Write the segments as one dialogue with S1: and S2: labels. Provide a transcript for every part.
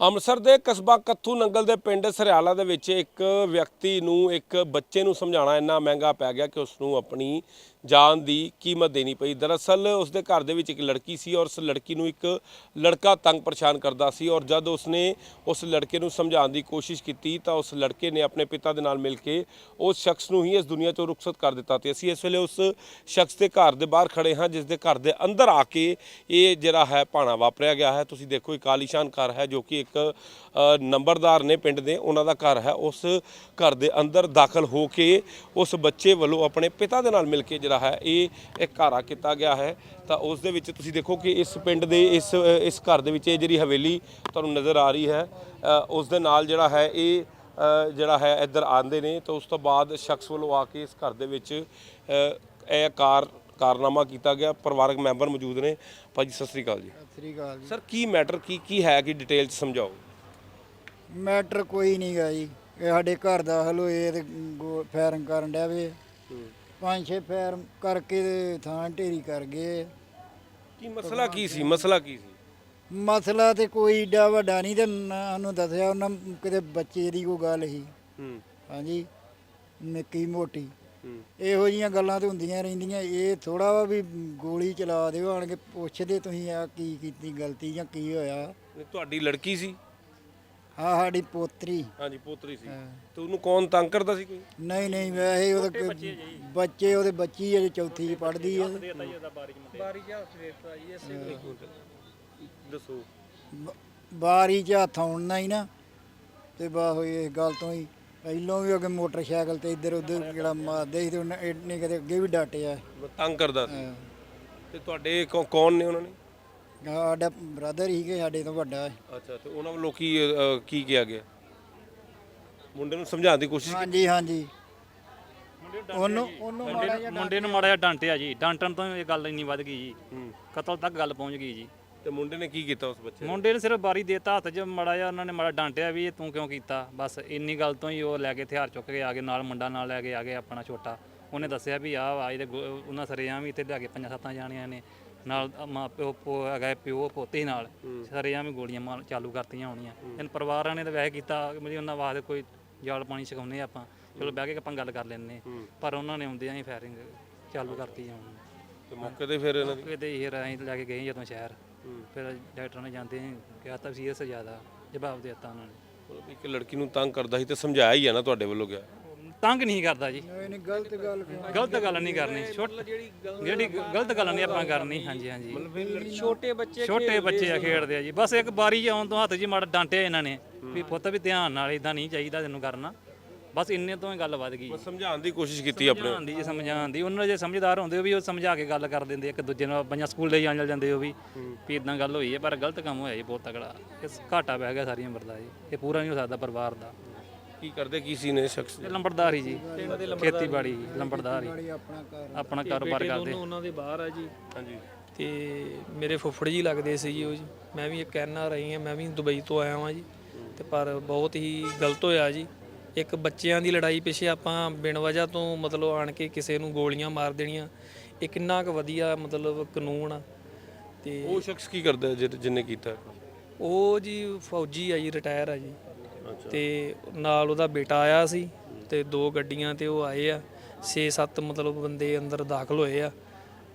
S1: ਅੰਮ੍ਰਿਤਸਰ ਦੇ ਕਸਬਾ ਕੱਥੂ ਨੰਗਲ ਦੇ ਪਿੰਡ ਸਰਿਆਲਾ ਦੇ ਵਿੱਚ ਇੱਕ ਵਿਅਕਤੀ ਨੂੰ, ਇੱਕ ਬੱਚੇ ਨੂੰ ਸਮਝਾਉਣਾ ਇੰਨਾ ਮਹਿੰਗਾ ਪੈ ਗਿਆ ਕਿ ਉਸ ਨੂੰ ਆਪਣੀ ਜਾਨ ਦੀ ਕੀਮਤ ਦੇਣੀ ਪਈ। ਦਰਅਸਲ ਉਸ ਦੇ ਘਰ ਦੇ ਵਿੱਚ ਇੱਕ ਲੜਕੀ ਸੀ ਔਰ ਉਸ ਲੜਕੀ ਨੂੰ ਇੱਕ ਲੜਕਾ ਤੰਗ ਪਰੇਸ਼ਾਨ ਕਰਦਾ ਸੀ ਔਰ ਜਦ ਉਸਨੇ ਉਸ ਲੜਕੇ ਨੂੰ ਸਮਝਾਉਣ ਦੀ ਕੋਸ਼ਿਸ਼ ਕੀਤੀ ਤਾਂ ਉਸ ਲੜਕੇ ਨੇ ਆਪਣੇ ਪਿਤਾ ਦੇ ਨਾਲ ਮਿਲ ਕੇ ਉਸ ਸ਼ਖਸ ਨੂੰ ਹੀ ਇਸ ਦੁਨੀਆ ਤੋਂ ਰੁਖਸਤ ਕਰ ਦਿੱਤਾ ਤੇ ਅਸੀਂ ਇਸ ਵੇਲੇ ਉਸ ਸ਼ਖਸ ਦੇ ਘਰ ਦੇ ਬਾਹਰ ਖੜੇ ਹਾਂ ਜਿਸ ਦੇ ਘਰ ਦੇ ਅੰਦਰ ਆ ਕੇ ਇਹ ਜਿਹੜਾ ਹੈ ਭਾਣਾ ਵਾਪਰਿਆ ਗਿਆ ਹੈ। ਤੁਸੀਂ ਦੇਖੋ, ਇੱਕ ਆਲੀਸ਼ਾਨ ਘਰ ਹੈ ਜੋ ਕਿ ਇੱਕ ਨੰਬਰਦਾਰ ਨੇ ਪਿੰਡ ਦੇ, ਉਹਨਾਂ ਦਾ ਘਰ ਹੈ। ਉਸ ਘਰ ਦੇ ਅੰਦਰ ਦਾਖਲ ਹੋ ਕੇ ਉਸ ਬੱਚੇ ਵੱਲੋਂ ਆਪਣੇ ਪਿਤਾ ਦੇ ਨਾਲ ਮਿਲ ਕੇ ਜਿਹੜਾ ਹੈ ਇਹ ਇੱਕ ਘਾਰਾ ਕੀਤਾ ਗਿਆ ਹੈ। ਤਾਂ ਉਸ ਦੇ ਵਿੱਚ ਤੁਸੀਂ ਦੇਖੋ ਕਿ ਇਸ ਪਿੰਡ ਦੇ ਇਸ ਇਸ ਘਰ ਦੇ ਵਿੱਚ ਇਹ ਜਿਹੜੀ ਹਵੇਲੀ ਤੁਹਾਨੂੰ ਨਜ਼ਰ ਆ ਰਹੀ ਹੈ ਉਸ ਦੇ ਨਾਲ ਜਿਹੜਾ ਹੈ ਇਹ ਜਿਹੜਾ ਹੈ ਇੱਧਰ ਆਉਂਦੇ ਨੇ। ਤਾਂ ਉਸ ਤੋਂ ਬਾਅਦ ਸ਼ਖਸ ਵੱਲੋਂ ਆ ਕੇ ਇਸ ਘਰ ਦੇ ਵਿੱਚ ਇਹ ਕਾਰ ਕਾਰਨਾਮਾ ਕੀਤਾ ਗਿਆ। ਪਰਿਵਾਰਕ ਮੈਂਬਰ ਮੌਜੂਦ ਨੇ। ਭਾਜੀ ਸਤਿ ਸ੍ਰੀ ਅਕਾਲ ਜੀ।
S2: ਸਤਿ ਸ੍ਰੀ ਅਕਾਲ ਜੀ।
S1: ਸਰ ਕੀ ਮੈਟਰ ਕੀ ਕੀ ਹੈ ਕਿ ਡਿਟੇਲ ਚ ਸਮਝਾਓ?
S2: ਮੈਟਰ ਕੋਈ ਨਹੀਂ ਗਾ ਜੀ। ਇਹ ਸਾਡੇ ਘਰ ਦਾਖਲ ਹੋਏ ਤੇ ਫਾਇਰਿੰਗ ਕਰਨ ਡਿਆ ਵੇ। ਪੰਜ ਛੇ ਫਾਇਰ ਕਰਕੇ ਤੇ ਥਾਂ ਢੇਰੀ ਕਰ ਗਏ।
S1: ਕੀ ਮਸਲਾ ਕੀ ਸੀ? ਮਸਲਾ ਕੀ ਸੀ?
S2: ਮਸਲਾ ਤੇ ਕੋਈ ਏਡਾ ਵੱਡਾ ਨਹੀਂ ਤੇ ਉਹਨੂੰ ਦੱਸਿਆ ਉਹਨਾਂ ਕਿਤੇ ਬੱਚੇ ਦੀ ਕੋਈ ਗੱਲ ਸੀ।
S1: ਹੂੰ।
S2: ਹਾਂਜੀ ਨਿੱਕੀ ਮੋਟੀ।
S1: ਹੂੰ।
S2: ਇਹੋ ਜੀਆਂ ਗੱਲਾਂ ਤੇ ਹੁੰਦੀਆਂ ਰਹਿੰਦੀਆਂ। ਇਹ ਥੋੜਾ ਵਾ ਵੀ ਗੋਲੀ ਚਲਾ ਦਿਓ ਆਣ ਕੇ ਪੁੱਛਦੇ ਤੁਸੀਂ ਆ ਕੀ ਕੀਤੀ ਗਲਤੀ ਜਾਂ ਕੀ ਹੋਇਆ।
S1: ਇਹ ਤੁਹਾਡੀ ਲੜਕੀ ਸੀ?
S2: ਹਾਂ ਸਾਡੀ ਪੋਤਰੀ।
S1: ਹਾਂਜੀ ਪੋਤਰੀ ਸੀ।
S2: ਹਾਂ।
S1: ਤੇ ਉਹਨੂੰ ਕੌਣ ਤੰਗ ਕਰਦਾ ਸੀ ਕੋਈ?
S2: ਨਹੀਂ ਨਹੀਂ ਵੈਸੇ ਉਹਦੇ ਬੱਚੇ ਉਹਦੇ ਬੱਚੀ ਅਜੇ ਚੌਥੀ ਚ ਪੜਦੀ ਹੈ
S1: ਦੱਸੋ।
S2: ਬ- ਬਾਰੀ ਚ ਹੱਥ ਆਉਣਾ ਹੀ ਨਾ ਤੇ ਬਾ ਹੋਈ ਇਸ ਗੱਲ ਤੋਂ ਹੀ। ਪਹਿਲੋਂ ਵੀ ਅੱਗੇ ਮੋਟਰਸਾਈਕਲ ਤੇ ਇੱਧਰ ਉੱਧਰ ਜਿਹੜਾ ਮਾਰਦੇ ਸੀ ਤੇ ਉਹਨੇ ਇੰਨੇ ਕਦੇ ਅੱਗੇ ਵੀ ਡਾਟਿਆ।
S1: ਤੰਗ ਕਰਦਾ ਸੀ।
S2: ਹਾਂ।
S1: ਤੇ ਤੁਹਾਡੇ ਕੌ- ਕੌਣ ਨੇ ਉਹਨਾਂ ਨੇ?
S2: ਸਾਡਾ ਬ੍ਰਦਰ ਹੀ ਕਿ ਸਾਡੇ ਤੋਂ ਵੱਡਾ ਹੈ।
S1: ਅੱਛਾ ਤੇ ਉਹਨਾਂ ਵੱਲੋਂ ਕੀ ਅ, ਕੀ ਕਿਹਾ ਗਿਆ? ਮੁੰਡੇ ਨੂੰ ਸਮਝਾਉਣ ਦੀ ਕੋਸ਼ਿਸ਼
S2: ਹਾਂਜੀ ਹਾਂਜੀ। ਉਹਨੂੰ ਉਹਨੂੰ ਮਾੜਾ ਜਿਹਾ
S3: ਮੁੰਡੇ ਨੂੰ ਮਾੜਾ ਜਿਹਾ ਡਾਂਟਿਆ ਜੀ। ਡਾਂਟਣ ਤੋਂ ਇਹ ਗੱਲ ਇੰਨੀ ਵੱਧ ਗਈ ਜੀ। ਕਤਲ ਤੱਕ ਗੱਲ ਪਹੁੰਚ ਗਈ ਜੀ।
S1: ਤੇ ਮੁੰਡੇ ਨੇ ਕੀ ਕੀਤਾ ਉਸ ਬੱਚੇ ਨੂੰ?
S3: ਮੁੰਡੇ ਨੇ ਸਿਰਫ ਬਾਰੀ ਦੇਤਾ ਹੱਥ 'ਚ ਮਾੜਾ ਜਿਹਾ ਉਹਨਾਂ ਨੇ ਮਾੜਾ ਡਾਂਟਿਆ ਵੀ ਇਹ ਤੂੰ ਕਿਉਂ ਕੀਤਾ? ਬਸ ਇੰਨੀ ਗੱਲ ਤੋਂ ਹੀ ਉਹ ਲੈ ਕੇ ਹਥਿਆਰ ਚੁੱਕ ਕੇ ਆ ਗਏ ਨਾਲ ਮੁੰਡਾ ਨਾਲ ਲੈ ਕੇ ਆ ਗਏ ਆਪਣਾ ਛੋਟਾ। ਉਹਨੇ ਦੱਸਿਆ ਵੀ ਆਹ ਵਾ ਇਹਦੇ ਗੋ- ਉਹਨਾਂ ਸਰੇਆਮ ਵੀ ਇੱਥੇ ਲਿਆ ਕੇ ਪੰਜਾਂ ਸੱਤਾਂ ਜਾਣੀਆਂ ਨੇ। ਨਾਲ ਮਾਂ ਪਿਓ ਪੋ ਹੈਗਾ ਪਿਓ ਪੋਤੇ ਨਾਲ ਸਰੇਆਮ ਵੀ ਗੋਲੀਆਂ ਮਾਰ ਚਾਲੂ ਕਰਤੀਆਂ ਹੋਣੀਆਂ। ਇਹਨਾਂ ਪਰਿਵਾਰਾਂ ਨੇ ਤਾਂ ਵੈਸੇ ਕੀਤਾ ਵੀ ਉਹਨਾਂ ਵਾਸਤੇ ਕੋਈ ਜਾਲ ਪਾਣੀ ਛਕਾਉਂਦੇ ਆਪਾਂ। ਚਲੋ ਬਹਿ ਕੇ ਆਪਾਂ ਗੱਲ ਕਰ ਲੈਂਦੇ ਪਰ ਉਹਨਾਂ ਨੇ ਆਉਂਦਿਆਂ ਹੀ ਫਾਇਰਿੰਗ ਚਾਲੂ ਕਰਤੀ ਹੁਣ
S1: ਤੇ ਮੌਕੇ ਤੇ ਫਿਰ ਇਹਨਾਂ ਦੀ?
S3: ਕਿਤੇ ਇਹ ਰਾਹੀਂ ਲੈ ਕੇ ਗਏ ਜਦੋਂ ਸ਼ਹਿਰ। ਫਿਰ ਡਾਕਟਰ ਨੇ ਜਾਂਦੇ ਕਿਹਾ ਤਾਂ ਸੀਰੀਅਸ ਜ਼ਿਆਦਾ ਜਵਾਬ ਦੇ ਦਿੱਤਾ ਉਹਨਾਂ ਨੇ।
S1: ਇੱਕ ਲੜਕੀ ਨੂੰ ਤੰਗ ਕਰਦਾ ਸੀ ਤੇ ਸਮਝਾਇਆ ਹੀ ਆ ਨਾ ਤੁਹਾਡੇ ਵੱਲੋਂ ਗਿਆ।
S3: ਤੰਗ ਨਹੀਂ ਕਰਦਾ ਜੀ।
S2: ਨਹੀਂ ਨਹੀਂ ਗਲਤ ਗੱਲ
S3: ਗਲਤ ਗੱਲ ਨਹੀਂ ਕਰਨੀ ਛੋਟ ਜਿਹੜੀ ਗਲਤ ਗੱਲ ਨਹੀਂ ਆਪਾਂ ਕਰਨੀ ਹਾਂਜੀ ਹਾਂਜੀ। ਛੋਟੇ ਬੱਚੇ ਛੋਟੇ ਬੱਚੇ ਆ ਖੇਡਦੇ ਆ ਜੀ। ਬਸ ਇੱਕ ਬਾਰੀ 'ਚ ਆਉਣ ਤੋਂ ਹੱਥ 'ਚ ਮਾੜਾ ਡਾਂਟਿਆ ਇਹਨਾਂ ਨੇ ਵੀ ਪੁੱਤ ਵੀ ਧਿਆਨ ਨਾਲ ਇਦਾਂ ਨਹੀਂ ਚਾਹੀਦਾ ਤੈਨੂੰ ਕਰਨਾ। ਬਸ ਇੰਨੇ ਤੋਂ ਹੀ ਗੱਲ ਵੱਧ ਗਈ।
S1: ਬਸ ਸਮਝਾਉਣ ਦੀ ਕੋਸ਼ਿਸ਼ ਕੀਤੀ ਆਪਣੇ।
S3: ਸਮਝਾਉਣ ਦੀ ਜੀ ਸਮਝਾਉਣ ਦੀ। ਉਹਨਾਂ ਜੇ ਸਮਝਦਾਰ ਹੁੰਦੇ ਉਹ ਵੀ ਉਹ ਸਮਝਾ ਕੇ ਗੱਲ ਕਰ ਦਿੰਦੇ ਇੱਕ ਦੂਜੇ ਨਾਲ ਪੰਜਾਂ ਸਕੂਲ ਦੇ ਜਾਣ ਜਾਂਦੇ ਉਹ ਵੀ ਵੀ ਇਦਾਂ ਗੱਲ ਹੋਈ ਹੈ ਪਰ ਗਲਤ ਕੰਮ ਹੋਇਆ ਜੀ ਬਹੁਤ ਤਗੜਾ ਇਸ ਘਾਟਾ ਪੈ ਗਿਆ ਸਾਰੀ ਉਮਰ ਦਾ ਜੀ। ਇਹ ਪੂਰਾ ਨਹੀਂ ਹੋ ਸਕਦਾ ਪਰਿਵਾਰ ਦਾ।
S1: ਕੀ ਕਰਦੇ ਕੀ ਸੀ ਨੇ ਸ਼ਖਸ
S3: ਇਹ ਲੰਬੜਦਾਰ ਹੀ ਜੀ। ਖੇਤੀਬਾੜੀ ਲੰਬੜਦਾਰ ਹੀ।
S2: ਆਪਣਾ
S3: ਕਾਰੋਬਾਰ ਕਰਦੇ।
S4: ਦੋਨੋਂ ਉਹਨਾਂ ਦੇ ਬਾਹਰ ਆ ਜੀ।
S1: ਹਾਂਜੀ।
S4: ਤੇ ਮੇਰੇ ਫੁੱਫੜ ਜੀ ਲੱਗਦੇ ਸੀ ਜੀ ਉਹ ਜੀ। ਮੈਂ ਵੀ ਇੱਕ ਆਰ ਆਈ ਹਾਂ ਮੈਂ ਵੀ ਦੁਬਈ ਤੋਂ ਆਇਆ ਹਾਂ ਜੀ। ਤੇ ਪਰ ਬਹੁਤ ਹੀ ਗਲਤ ਹੋਇਆ ਜੀ। ਇੱਕ ਬੱਚਿਆਂ ਦੀ ਲੜਾਈ ਪਿੱਛੇ ਆਪਾਂ ਬਿਨ ਵਜ੍ਹਾ ਤੋਂ ਮਤਲਬ ਆਣ ਕੇ ਕਿਸੇ ਨੂੰ ਗੋਲੀਆਂ ਮਾਰ ਦੇਣੀਆਂ। ਇਹ ਕਿੰਨਾ ਕੁ ਵਧੀਆ ਮਤਲਬ ਕਾਨੂੰਨ ਆ। ਤੇ
S1: ਉਹ ਸ਼ਖਸ ਕੀ ਕਰਦਾ ਜਿ- ਜਿਹਨੇ ਕੀਤਾ?
S4: ਉਹ ਜੀ ਫੌਜੀ ਆ ਜੀ ਰਿਟਾਇਰ ਆ ਜੀ। ਤੇ ਨਾਲ ਉਹਦਾ ਬੇਟਾ ਆਇਆ ਸੀ ਤੇ ਦੋ ਗੱਡੀਆਂ ਤੇ ਉਹ ਆਏ ਆ। 6-7 ਮਤਲਬ ਬੰਦੇ ਅੰਦਰ ਦਾਖਲ ਹੋਏ ਆ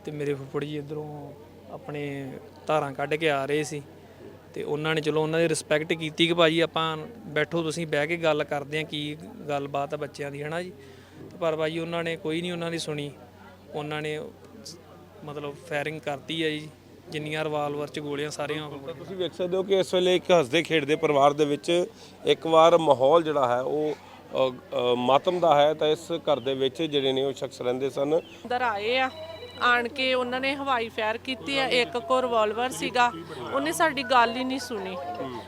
S4: ਤੇ ਮੇਰੇ ਫੁੱਫੜ ਜੀ ਇਧਰੋਂ ਆਪਣੇ ਧਾਰਾਂ ਕੱਢ ਕੇ ਆ ਰਹੇ ਸੀ ਤੇ ਉਹਨਾਂ ਨੇ ਚਲੋ ਉਹਨਾਂ ਦੀ ਰਿਸਪੈਕਟ ਕੀਤੀ ਕਿ ਭਾਜੀ ਆਪਾਂ ਬੈਠੋ ਤੁਸੀਂ ਬਹਿ ਕੇ ਗੱਲ ਕਰਦੇ ਆ ਕੀ ਗੱਲਬਾਤ ਆ ਬੱਚਿਆਂ ਦੀ, ਹਨਾ ਜੀ? ਤੇ ਪਰ ਭਾਜੀ ਉਹਨਾਂ ਨੇ ਕੋਈ ਨਹੀਂ ਉਹਨਾਂ ਦੀ ਸੁਣੀ। ਉਹਨਾਂ ਨੇ ਮਤਲਬ ਫਾਇਰਿੰਗ ਕਰਤੀ ਆ ਜੀ। ਜਿੰਨੀਆਂ ਰਿਵਾਲਵਰ ਚ ਗੋਲੀਆਂ ਸਾਰੀਆਂ
S1: ਤੁਸੀਂ ਵੇਖ ਸਕਦੇ ਹੋ ਕਿ ਇਸ ਵੇਲੇ ਇੱਕ ਹੱਸਦੇ ਖੇਡਦੇ ਪਰਿਵਾਰ ਦੇ ਵਿੱਚ ਇੱਕ ਵਾਰ ਮਾਹੌਲ ਜਿਹੜਾ ਹੈ ਉਹ ਅ, ਅ, ਮਾਤਮ ਦਾ ਹੈ ਤਾਂ ਇਸ ਘਰ ਦੇ ਵਿੱਚ ਜਿਹੜੇ ਨੇ ਉਹ ਸ਼ਖਸ ਰਹਿੰਦੇ ਸਨ।
S5: ਅੰਦਰ ਆਏ ਆ। ਆਣ ਕੇ ਉਹਨਾਂ ਨੇ ਹਵਾਈ ਫਾਇਰ ਕੀਤੀ ਆ ਇੱਕ ਕੋ ਰਿਵਾਲਵਰ ਸੀਗਾ ਉਹਨੇ ਸਾਡੀ ਗੱਲ ਹੀ ਨਹੀਂ ਸੁਣੀ।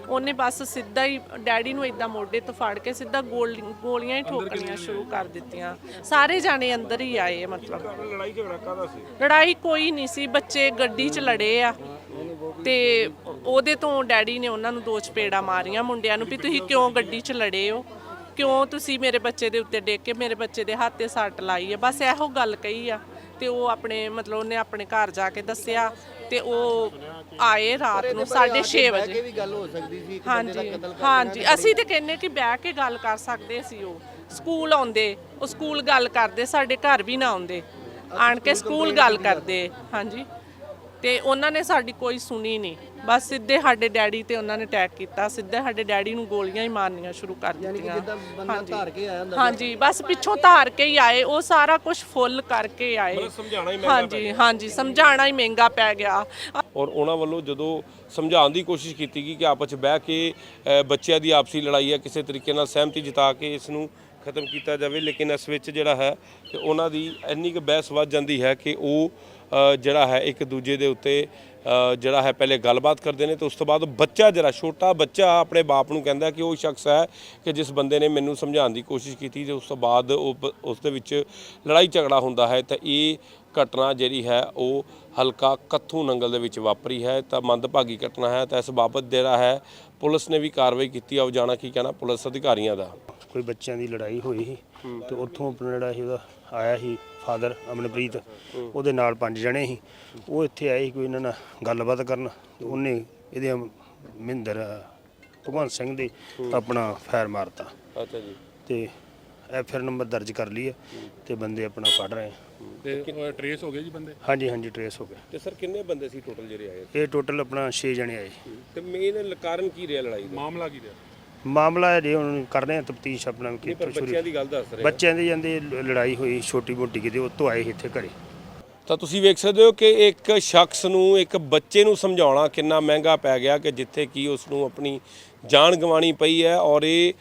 S5: ਉਹਨੇ ਬਸ ਸਿੱਧਾ ਹੀ ਡੈਡੀ ਨੂੰ ਇਦਾਂ ਮੋਢੇ ਤੋਂ ਫੜ ਕੇ ਸਿੱਧਾ ਗੋਲ- ਗੋਲੀਆਂ ਹੀ ਠੋਕਣੀਆਂ ਸ਼ੁਰੂ ਕਰ ਦਿੱਤੀਆਂ। ਸਾਰੇ ਜਾਣੇ ਅੰਦਰ ਹੀ ਆਏ ਆ ਮਤਲਬ
S1: ਲੜਾਈ ਝਗੜਾ ਕਾਦਾ ਸੀ?
S5: ਲੜਾਈ ਕੋਈ ਨਹੀਂ ਸੀ ਬੱਚੇ ਗੱਡੀ 'ਚ ਲੜੇ ਆ। ਤੇ ਉਹਦੇ ਤੋਂ ਡੈਡੀ ਨੇ ਉਹਨਾਂ ਨੂੰ ਦੋ ਚਪੇੜਾ ਮਾਰੀਆਂ ਮੁੰਡਿਆਂ ਨੂੰ ਵੀ ਤੁਸੀਂ ਕਿਉਂ ਗੱਡੀ 'ਚ ਲੜੇ ਹੋ? ਕਿਉਂ ਤੁਸੀਂ ਮੇਰੇ ਬੱਚੇ ਦੇ ਉੱਤੇ ਡੇਕ ਕੇ ਮੇਰੇ ਬੱਚੇ ਦੇ ਹੱਥ ਤੇ ਸੱਟ ਲਾਈ ਹੈ? ਬਸ ਇਹੋ ਗੱਲ ਕਹੀ ਆ। ਤੇ ਉਹ ਆਪਣੇ ਮਤਲਬ ਉਹਨੇ ਆਪਣੇ ਘਰ ਜਾ ਕੇ ਦੱਸਿਆ ਤੇ ਉਹ ਆਏ ਰਾਤ ਨੂੰ 6:30 ਵਜੇ।
S6: ਵੀ ਗੱਲ ਹੋ ਸਕਦੀ ਸੀ
S5: ਹਾਂਜੀ ਹਾਂਜੀ। ਅਸੀਂ ਤੇ ਕਹਿੰਨੇ ਕਿ ਬਹਿ ਕੇ ਗੱਲ ਕਰ ਸਕਦੇ ਸੀ ਉਹ। ਸਕੂਲ ਆਉਂਦੇ ਉਹ ਸਕੂਲ ਗੱਲ ਕਰਦੇ ਸਾਡੇ ਘਰ ਵੀ ਨਾ ਆਉਂਦੇ। ਆਣ ਕੇ ਸਕੂਲ ਗੱਲ ਕਰਦੇ ਹਾਂਜੀ। ਤੇ ਉਹਨਾਂ ਨੇ ਸਾਡੀ ਕੋਈ ਸੁਣੀ ਨਹੀਂ। ਬਸ ਸਿੱਧੇ ਸਾਡੇ ਡੈਡੀ ਤੇ ਉਹਨਾਂ ਨੇ ਅਟੈਕ ਕੀਤਾ ਸਿੱਧੇ ਸਾਡੇ ਡੈਡੀ ਨੂੰ ਗੋਲੀਆਂ ਹੀ ਮਾਰਨੀਆਂ ਸ਼ੁਰੂ ਕਰ ਦਿੱਤੀਆਂ।
S6: ਜਿੱਦਾਂ ਬੰਦਾ ਧਾਰ ਕੇ ਆਇਆ ਹੁੰਦਾ
S5: ਹਾਂਜੀ ਬਸ ਪਿੱਛੋਂ ਧਾਰ ਕੇ ਹੀ ਆਏ ਉਹ ਸਾਰਾ ਕੁਝ ਫੁੱਲ ਕਰਕੇ ਆਏ।
S1: ਮਤਲਬ ਸਮਝਾਉਣਾ ਹੀ ਮਹਿੰਗਾ
S5: ਹਾਂਜੀ ਹਾਂਜੀ ਸਮਝਾਉਣਾ ਹੀ ਮਹਿੰਗਾ ਪੈ ਗਿਆ।
S1: ਔਰ ਉਹਨਾਂ ਵੱਲੋਂ ਜਦੋਂ ਸਮਝਾਉਣ ਦੀ ਕੋਸ਼ਿਸ਼ ਕੀਤੀ ਗਈ ਕਿ ਆਪਸ 'ਚ ਬਹਿ ਕੇ ਅ, ਬੱਚਿਆਂ ਦੀ ਆਪਸੀ ਲੜਾਈ ਹੈ ਕਿਸੇ ਤਰੀਕੇ ਨਾਲ ਸਹਿਮਤੀ ਜਤਾ ਕੇ ਇਸ ਨੂੰ ਖਤਮ ਕੀਤਾ ਜਾਵੇ ਲੇਕਿਨ ਇਸ ਵਿੱਚ ਜਿਹੜਾ ਹੈ ਕਿ ਉਹਨਾਂ ਦੀ ਇੰਨੀ ਕੁ ਬਹਿਸ ਵੱਧ ਜਾਂਦੀ ਹੈ ਕਿ ਉਹ ਅ, ਜਿਹੜਾ ਹੈ ਇੱਕ ਦੂਜੇ ਦੇ ਉੱਤੇ ਜਿਹੜਾ ਹੈ, ਪਹਿਲੇ ਗੱਲਬਾਤ ਕਰਦੇ ਨੇ ਤੇ ਉਸ ਤੋਂ ਬਾਅਦ ਬੱਚਾ ਜਿਹੜਾ, ਛੋਟਾ ਬੱਚਾ ਆਪਣੇ ਬਾਪ ਨੂੰ ਕਹਿੰਦਾ ਕਿ ਉਹ ਸ਼ਖਸ ਹੈ ਕਿ ਜਿਸ ਬੰਦੇ ਨੇ ਮੈਨੂੰ ਸਮਝਾਉਣ ਦੀ ਕੋਸ਼ਿਸ਼ ਕੀਤੀ ਤੇ ਉਸ ਤੋਂ ਬਾਅਦ ਉਹ ਉਸ ਦੇ ਵਿੱਚ ਲੜਾਈ ਝਗੜਾ ਹੁੰਦਾ ਹੈ ਤਾਂ ਇਹ ਘਟਨਾ ਜਿਹੜੀ ਹੈ, ਉਹ ਹਲਕਾ ਕੱਥੂ ਨੰਗਲ ਦੇ ਵਿੱਚ ਵਾਪਰੀ ਹੈ, ਤਾਂ ਮੰਦਭਾਗੀ ਘਟਨਾ ਹੈ, ਤਾਂ ਇਸ ਬਾਬਤ ਜਿਹੜਾ ਹੈ, ਪੁਲਿਸ ਨੇ ਵੀ ਕਾਰਵਾਈ ਕੀਤੀ। ਆਓ ਜਾਣਾ ਕੀ ਕਹਿਣਾ ਪੁਲਿਸ ਅਧਿਕਾਰੀਆਂ ਦਾ।
S7: ਕੋਈ ਬੱਚਿਆਂ ਦੀ ਲੜਾਈ ਹੋਈ ਸੀ ਤੇ ਉੱਥੋਂ ਆਪਣਾ ਜਿਹੜਾ ਸੀ ਉਹਦਾ ਆਇਆ ਸੀ। ਫਾਦਰ ਅਮਨਪ੍ਰੀਤ ਉਹਦੇ ਨਾਲ ਪੰਜ ਜਣੇ ਸੀ। ਉਹ ਇੱਥੇ ਆਏ ਸੀ ਕੋਈ ਇਹਨਾਂ ਨਾਲ ਗੱਲਬਾਤ ਕਰਨ। ਤੇ ਉਹਨੇ ਇਹਦੇ ਮਹਿੰਦਰ ਭਗਵੰਤ ਸਿੰਘ ਦੇ ਆਪਣਾ ਫਾਇਰ ਮਾਰਤਾ।
S1: ਅੱਛਾ ਜੀ।
S7: ਤੇ ਐਫ ਆਰ ਨੰਬਰ ਦਰਜ ਕਰ ਲਈ ਹੈ ਤੇ ਬੰਦੇ ਆਪਣਾ ਫੜ ਰਹੇ ਆ।
S8: ਤੇ ਟਰੇਸ ਹੋ ਗਏ ਜੀ ਬੰਦੇ?
S7: ਹਾਂਜੀ ਹਾਂਜੀ ਟਰੇਸ ਹੋ ਗਏ।
S1: ਤੇ ਸਰ ਕਿੰਨੇ ਬੰਦੇ ਸੀ ਟੋਟਲ ਜਿਹੜੇ ਆਏ?
S7: ਇਹ ਟੋਟਲ ਆਪਣਾ 6 ਜਣੇ ਆਏ।
S1: ਤੇ ਮੇਨ ਕਾਰਨ ਕੀ ਰਿਹਾ ਲੜਾਈ ਦਾ?
S8: ਮਾਮਲਾ ਕੀ ਰਿਹਾ?
S7: ਮਾਮਲਾ ਜੇ ਹੁਣ ਕਰ ਰਹੇ ਆ ਤਫਤੀਸ਼ ਆਪਣਾ
S1: ਪਰ
S7: ਸ਼ੁਰੂ
S1: ਬੱਚਿਆਂ ਦੀ ਗੱਲ ਦੱਸ ਰਹੇ
S7: ਬੱਚਿਆਂ ਦੀ ਜਾਂਦੇ ਲੜਾਈ ਹੋਈ ਛੋਟੀ ਮੋਟੀ ਕਿਤੇ ਉੱਥੋਂ ਆਏ ਸੀ ਇੱਥੇ ਘਰੇ।
S1: ਤਾਂ ਤੁਸੀਂ ਵੇਖ ਸਕਦੇ ਹੋ ਕਿ ਇੱਕ ਸ਼ਖਸ ਨੂੰ ਇੱਕ ਬੱਚੇ ਨੂੰ ਸਮਝਾਉਣਾ ਕਿੰਨਾ ਮਹਿੰਗਾ ਪੈ ਗਿਆ ਕਿ ਜਿੱਥੇ ਕੀ ਉਸ ਨੂੰ ਆਪਣੀ ਜਾਨ ਗਵਾਣੀ ਪਈ ਹੈ ਔਰ ਇਹ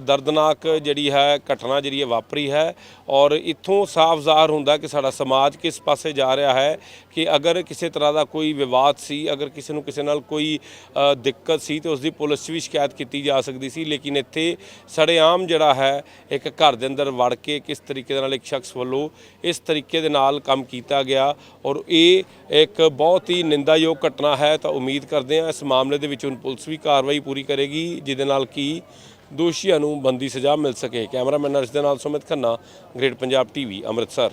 S1: ਦਰਦਨਾਕ ਜਿਹੜੀ ਹੈ ਘਟਨਾ ਜਿਹੜੀ ਹੈ ਵਾਪਰੀ ਹੈ ਔਰ ਇੱਥੋਂ ਸਾਫ਼ ਜ਼ਾਹਰ ਹੁੰਦਾ ਕਿ ਸਾਡਾ ਸਮਾਜ ਕਿਸ ਪਾਸੇ ਜਾ ਰਿਹਾ ਹੈ ਕਿ ਅਗਰ ਕਿਸੇ ਤਰ੍ਹਾਂ ਦਾ ਕੋਈ ਵਿਵਾਦ ਸੀ, ਅਗਰ ਕਿਸੇ ਨੂੰ ਕਿਸੇ ਨਾਲ ਕੋਈ ਦਿੱਕਤ ਸੀ ਤੇ ਉਸ ਦੀ ਪੁਲਿਸ 'ਚ ਵੀ ਸ਼ਿਕਾਇਤ ਕੀਤੀ ਜਾ ਸਕਦੀ ਸੀ, ਲੇਕਿਨ ਇੱਥੇ ਸੜੇਆਮ ਜਿਹੜਾ ਹੈ ਇੱਕ ਘਰ ਦੇ ਅੰਦਰ ਵੜ ਕੇ ਕਿਸ ਤਰੀਕੇ ਦੇ ਨਾਲ ਇੱਕ ਸ਼ਖਸ ਵੱਲੋਂ ਇਸ ਤਰੀਕੇ ਦੇ ਨਾਲ ਕੰਮ ਕੀਤਾ ਗਿਆ ਔਰ ਇਹ ਇੱਕ ਬਹੁਤ ਹੀ ਨਿੰਦਾਯੋਗ ਘਟਨਾ ਹੈ ਤਾਂ ਉਮੀਦ ਕਰਦੇ ਹਾਂ ਇਸ ਮਾਮਲੇ ਦੇ ਵਿੱਚ ਹੁਣ ਪੁਲਿਸ ਵੀ ਕਾਰਵਾਈ ਪੂਰੀ ਕਰੇਗੀ, ਜਿਹਦੇ ਨਾਲ ਕਿ ਦੋਸ਼ੀਆਂ ਨੂੰ ਬੰਦੀ ਸਜ਼ਾ ਮਿਲ ਸਕੇ। ਕੈਮਰਾਮੈਨ ਅਰਸ਼ ਦੇ ਨਾਲ ਸੁਮਿਤ ਖੰਨਾ, ਗ੍ਰੇਟ ਪੰਜਾਬ ਟੀਵੀ, ਅੰਮ੍ਰਿਤਸਰ।